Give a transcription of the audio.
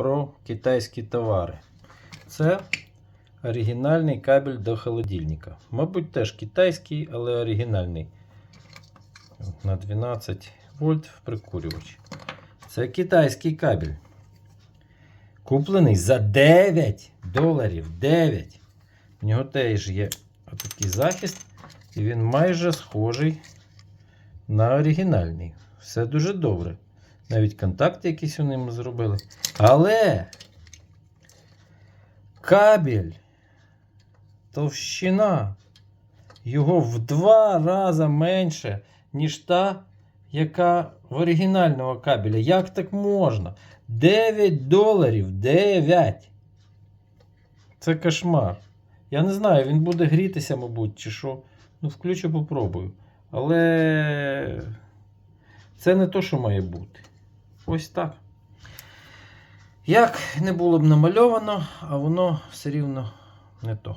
про китайські товари. Це оригінальний кабель до холодильника. Мабуть, теж китайський, але оригінальний. На 12 вольт прикурювач. Це китайський кабель. Куплений за 9 доларів. 9. В нього теж є отакий захист, і він майже схожий на оригінальний. Все дуже добре. Навіть контакти якісь у ньому зробили. Але кабель, товщина його в два рази менше, ніж та, яка в оригінального кабеля. Як так можна? 9 доларів. 9. Це кошмар. Я не знаю, він буде грітися, мабуть, чи що. Ну, включу, попробую. Але це не то, що має бути. Ось так. Як не було б намальовано, а воно все рівно не то.